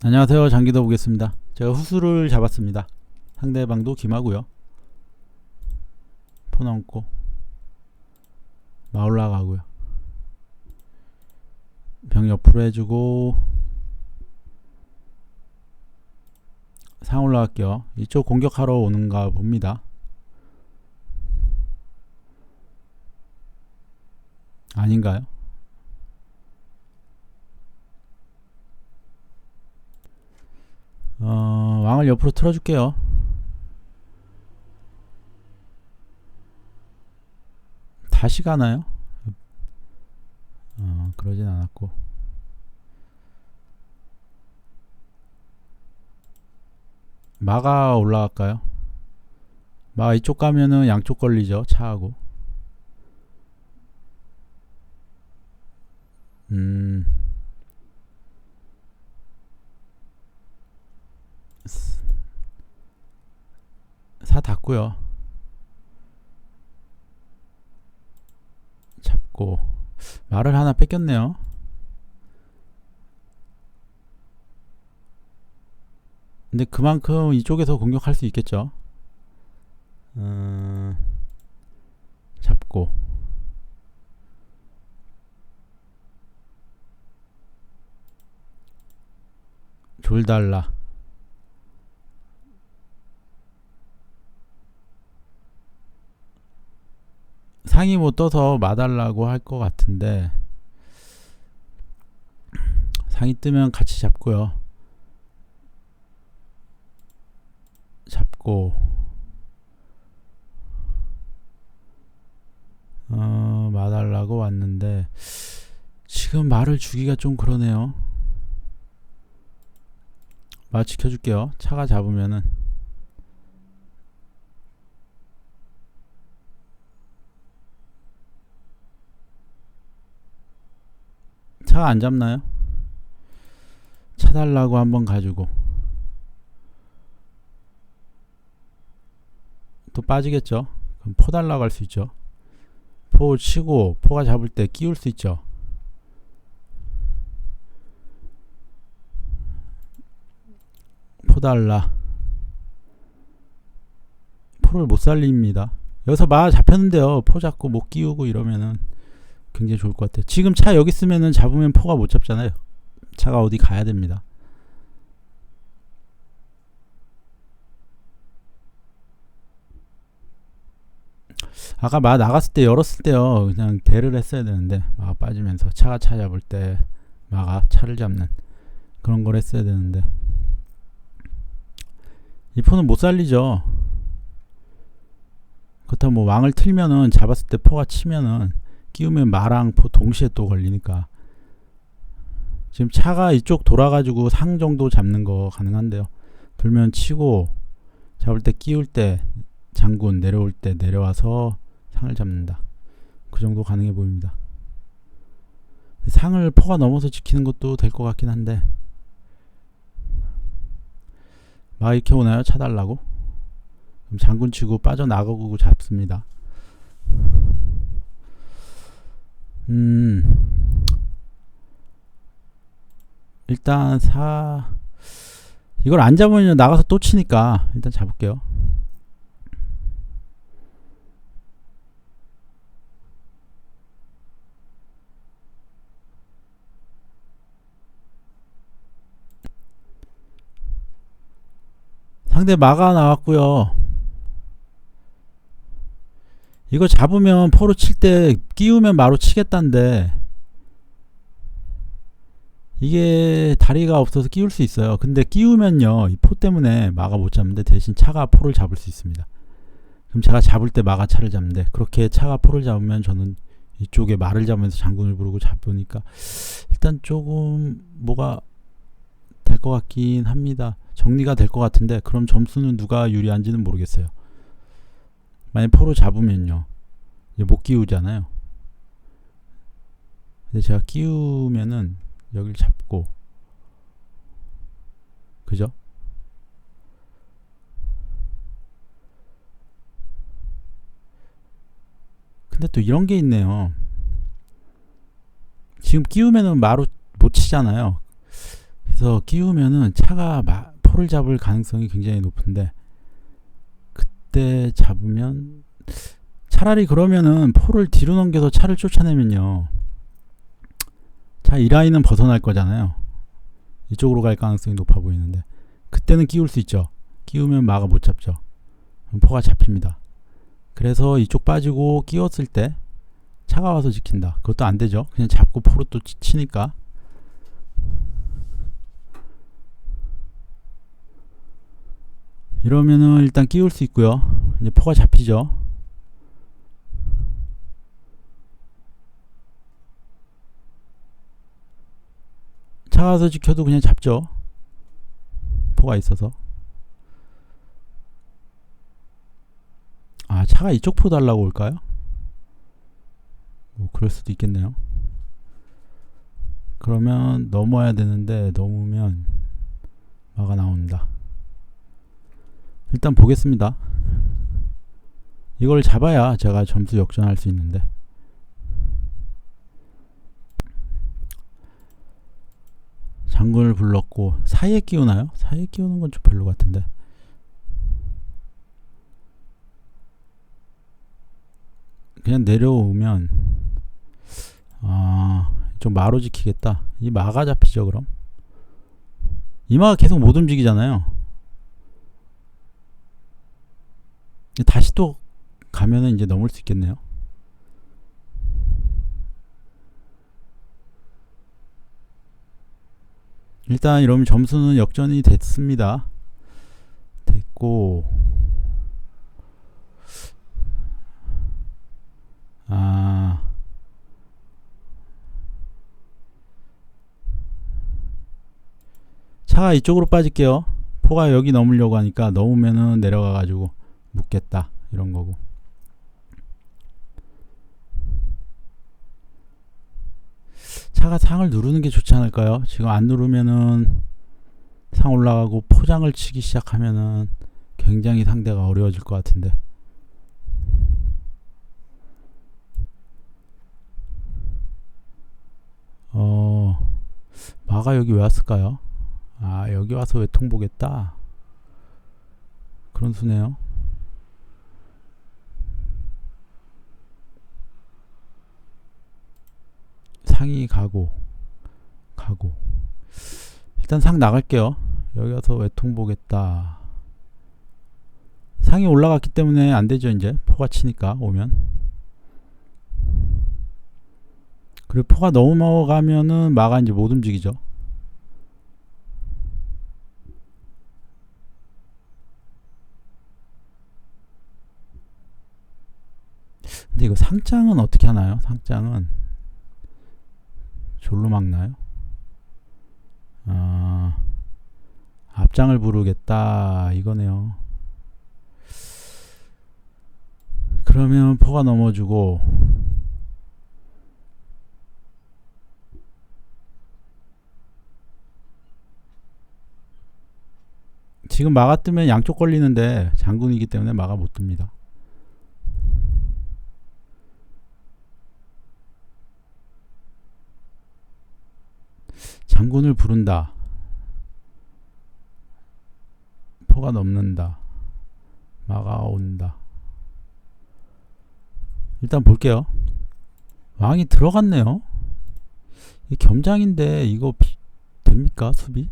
안녕하세요. 장기도 보겠습니다. 제가 후수를 잡았습니다. 상대방도 김하고요. 포 넘고 마 올라 가고요. 병 옆으로 해주고 상 올라갈게요. 이쪽 공격하러 오는가 봅니다. 아닌가요? 어, 왕을 옆으로 틀어줄게요. 다시 가나요? 어, 그러진 않았고. 마가 올라갈까요? 마 이쪽 가면은 양쪽 걸리죠. 차하고. 음. 사 닫고요. 잡고 말을 하나 뺏겼네요. 근데 그만큼 이쪽에서 공격할 수 있겠죠. 음, 잡고 졸달라. 상이 못 떠서 마달라고 할 것 같은데 상이 뜨면 같이 잡고요. 잡고 어 마달라고 왔는데 지금 말을 주기가 좀 그러네요. 말 지켜줄게요. 차가 잡으면은 차가 안 잡나요? 차 달라고 한번 가지고 또 빠지겠죠? 그럼 포 달라고 할 수 있죠. 포 치고 포가 잡을 때 끼울 수 있죠. 포 달라. 포를 못 살립니다. 여기서 마 잡혔는데요. 포 잡고 못 끼우고 이러면은 굉장히 좋을 것 같아요. 지금 차 여기 있으면은 잡으면 포가 못 잡잖아요. 차가 어디 가야 됩니다. 아까 마 나갔을 때 열었을 때요. 그냥 대를 했어야 되는데 마가 빠지면서 차가 차 잡을 때 마가 차를 잡는 그런 걸 했어야 되는데 이 포는 못 살리죠. 그렇다면 뭐 왕을 틀면은 잡았을 때 포가 치면은 끼우면 마랑 포 동시에 또 걸리니까 지금 차가 이쪽 돌아가지고 상 정도 잡는 거 가능한데요. 돌면 치고 잡을 때 끼울 때 장군 내려올 때 내려와서 상을 잡는다. 그 정도 가능해 보입니다. 상을 포가 넘어서 지키는 것도 될 것 같긴 한데 막 이렇게 오나요? 차달라고? 장군 치고 빠져나가고 잡습니다. 음 일단 사 이걸 안 잡으면 나가서 또 치니까 일단 잡을게요. 상대 마가 나왔고요. 이거 잡으면 포로 칠 때 끼우면 마로 치겠다는데 이게 다리가 없어서 끼울 수 있어요. 근데 끼우면요, 이 포 때문에 마가 못 잡는데 대신 차가 포를 잡을 수 있습니다. 그럼 제가 잡을 때 마가 차를 잡는데 그렇게 차가 포를 잡으면 저는 이쪽에 말을 잡으면서 장군을 부르고 잡으니까 일단 조금 뭐가 될 것 같긴 합니다. 정리가 될 것 같은데 그럼 점수는 누가 유리한지는 모르겠어요. 만약 포로 잡으면요, 이제 못 끼우잖아요. 근데 제가 끼우면은 여길 잡고 그죠? 근데 또 이런 게 있네요. 지금 끼우면은 마로 못 치잖아요. 그래서 끼우면은 차가 마, 포를 잡을 가능성이 굉장히 높은데 그때 잡으면 차라리 그러면은 포를 뒤로 넘겨서 차를 쫓아내면요. 자, 이 라인은 벗어날 거잖아요. 이쪽으로 갈 가능성이 높아 보이는데 그때는 끼울 수 있죠. 끼우면 마가 못 잡죠. 포가 잡힙니다. 그래서 이쪽 빠지고 끼웠을 때 차가 와서 지킨다. 그것도 안 되죠. 그냥 잡고 포로 또 치- 치니까. 이러면은 일단 끼울 수 있고요. 이제 포가 잡히죠. 차가 와서 지켜도 그냥 잡죠. 포가 있어서. 아, 차가 이쪽 포 달라고 올까요? 뭐 그럴 수도 있겠네요. 그러면 넘어야 되는데 넘으면 마가 나온다. 일단 보겠습니다. 이걸 잡아야 제가 점수 역전할 수 있는데. 장군을 불렀고 사이에 끼우나요? 사이에 끼우는 건 좀 별로 같은데. 그냥 내려오면 아, 좀 마로 지키겠다. 이 마가 잡히죠, 그럼. 이 마가 계속 못 움직이잖아요. 다시 또 가면은 이제 넘을 수 있겠네요. 일단 이러면 점수는 역전이 됐습니다. 됐고 아 차가 이쪽으로 빠질게요. 포가 여기 넘으려고 하니까 넘으면은 내려가 가지고 묻겠다 이런 거고. 차가 상을 누르는 게 좋지 않을까요? 지금 안 누르면은 상 올라가고 포장을 치기 시작하면은 굉장히 상대가 어려워질 것 같은데. 어, 마가 여기 왜 왔을까요? 아, 여기 와서 외통 보겠다. 그런 수네요. 상이 가고 가고 일단 상 나갈게요. 여기 와서 외통 보겠다. 상이 올라갔기 때문에 안 되죠 이제 포가 치니까 오면 그리고 포가 넘어가면은 마가 이제 못 움직이죠. 근데 이거 상장은 어떻게 하나요? 상장은 졸로 막나요? 아, 앞장을 부르겠다 이거네요. 그러면 포가 넘어주고 지금 마가 뜨면 양쪽 걸리는데 장군이기 때문에 마가 못 뜹니다. 장군을 부른다. 포가 넘는다. 마가 온다. 일단 볼게요. 왕이 들어갔네요. 이 겸장인데 이거 비- 됩니까 수비?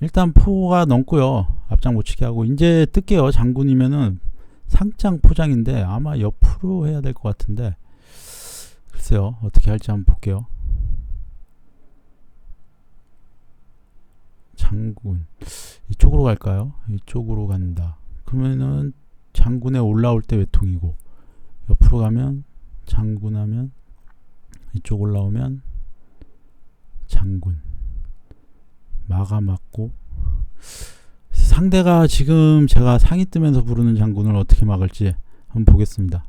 일단 포가 넘고요. 앞장 못 치게 하고 이제 뜰게요. 장군이면은 상장 포장인데 아마 옆으로 해야 될 것 같은데. 글쎄요 어떻게 할지 한번 볼게요. 장군. 이쪽으로 갈까요? 이쪽으로 간다. 그러면은 장군에 올라올 때 외통이고 옆으로 가면 장군 하면 이쪽 올라오면 장군. 마가 맞고 상대가 지금 제가 상이 뜨면서 부르는 장군을 어떻게 막을지 한번 보겠습니다.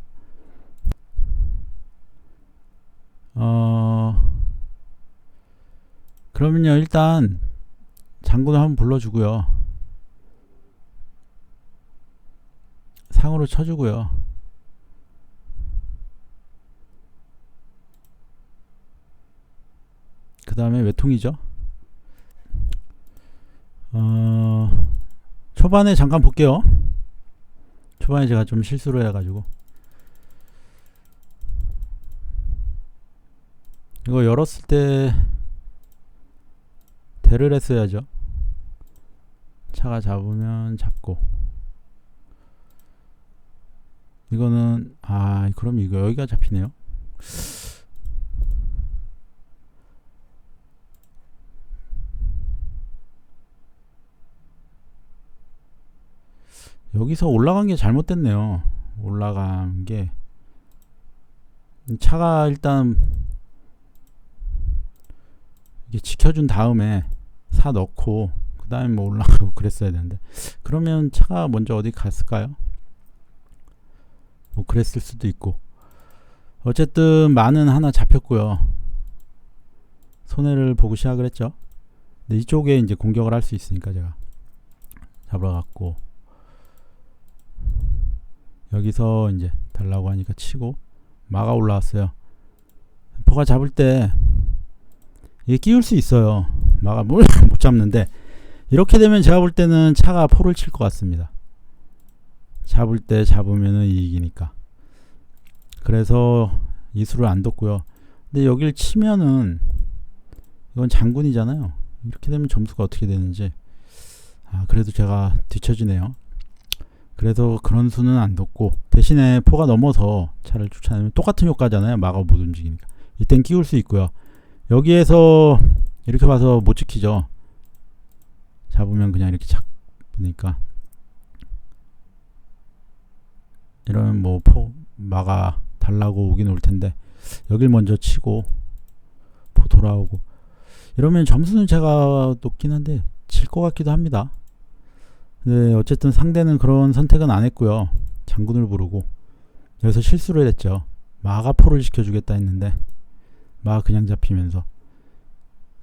어, 그러면요, 일단 장군을 한번 불러주고요. 상으로 쳐주고요. 그 다음에 외통이죠. 어, 초반에 잠깐 볼게요. 초반에 제가 좀 실수를 해가지고. 이거 열었을 때 대를 했어야죠. 차가 잡으면 잡고. 이거는 아 그럼 이거 여기가 잡히네요. 여기서 올라간 게 잘못됐네요. 올라간 게 차가 일단 이게 지켜준 다음에 사 넣고 그 다음에 뭐 올라가고 그랬어야 되는데 그러면 차가 먼저 어디 갔을까요? 뭐 그랬을 수도 있고 어쨌든 만은 하나 잡혔고요. 손해를 보고 시작을 했죠. 근데 이쪽에 이제 공격을 할 수 있으니까 제가 잡아갖고 여기서 이제 달라고 하니까 치고 마가 올라왔어요. 포가 잡을 때 이게 끼울 수 있어요. 마가 뭘 못 잡는데 이렇게 되면 제가 볼 때는 차가 포를 칠 것 같습니다. 잡을 때 잡으면은 이익이니까. 그래서 이수를 안 뒀고요. 근데 여길 치면은 이건 장군이잖아요. 이렇게 되면 점수가 어떻게 되는지. 아, 그래도 제가 뒤처지네요. 그래서 그런 수는 안 뒀고 대신에 포가 넘어서 차를 쫓아내면 똑같은 효과잖아요. 마가 못 움직이니까. 이땐 끼울 수 있고요. 여기에서 이렇게 봐서 못 지키죠. 잡으면 그냥 이렇게 잡으니까 이러면 뭐 포 마가 달라고 오긴 올 텐데 여길 먼저 치고 포 돌아오고 이러면 점수는 제가 높긴 한데 질 것 같기도 합니다. 네, 어쨌든 상대는 그런 선택은 안 했고요. 장군을 부르고 여기서 실수를 했죠. 마가 포를 시켜주겠다 했는데 마 그냥 잡히면서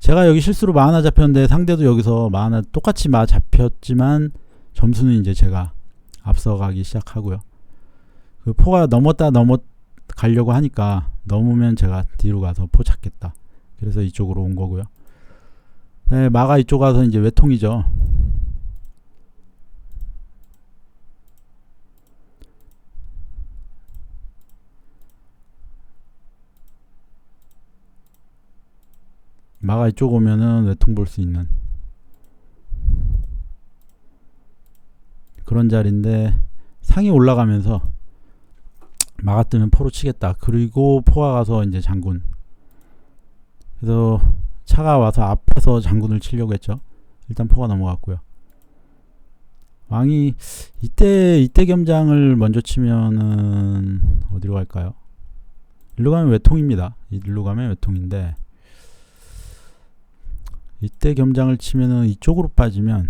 제가 여기 실수로 마 하나 잡혔는데 상대도 여기서 마 하나 똑같이 마 잡혔지만 점수는 이제 제가 앞서가기 시작하고요. 그 포가 넘었다 넘어 가려고 하니까 넘으면 제가 뒤로 가서 포 잡겠다. 그래서 이쪽으로 온 거고요. 네, 마가 이쪽 가서 이제 외통이죠. 마가 이쪽 오면은 외통 볼 수 있는 그런 자리인데 상이 올라가면서 마가 뜨면 포로 치겠다. 그리고 포가 가서 이제 장군. 그래서 차가 와서 앞에서 장군을 치려고 했죠. 일단 포가 넘어갔고요. 왕이 이때 이때 겸장을 먼저 치면은 어디로 갈까요? 일로 가면 외통입니다. 일로 가면 외통인데 이때 겸장을 치면은 이쪽으로 빠지면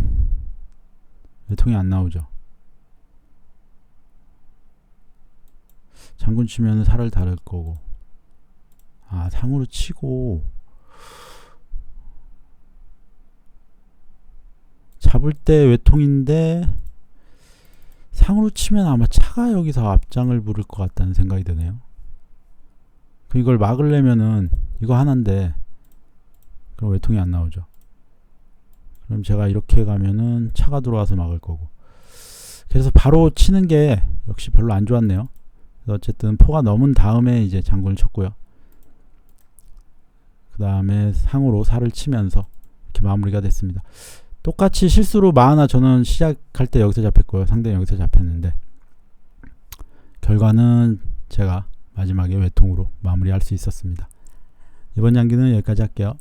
외통이 안 나오죠. 장군 치면은 살을 다를 거고. 아, 상으로 치고 잡을 때 외통인데 상으로 치면 아마 차가 여기서 앞장을 부를 것 같다는 생각이 드네요. 그 이걸 막으려면은 이거 하나인데 그럼 외통이 안 나오죠. 그럼 제가 이렇게 가면은 차가 들어와서 막을 거고. 그래서 바로 치는 게 역시 별로 안 좋았네요. 어쨌든 포가 넘은 다음에 이제 장군을 쳤고요. 그 다음에 상으로 살을 치면서 이렇게 마무리가 됐습니다. 똑같이 실수로 마하나 저는 시작할 때 여기서 잡혔고요. 상대는 여기서 잡혔는데 결과는 제가 마지막에 외통으로 마무리할 수 있었습니다. 이번 양기는 여기까지 할게요.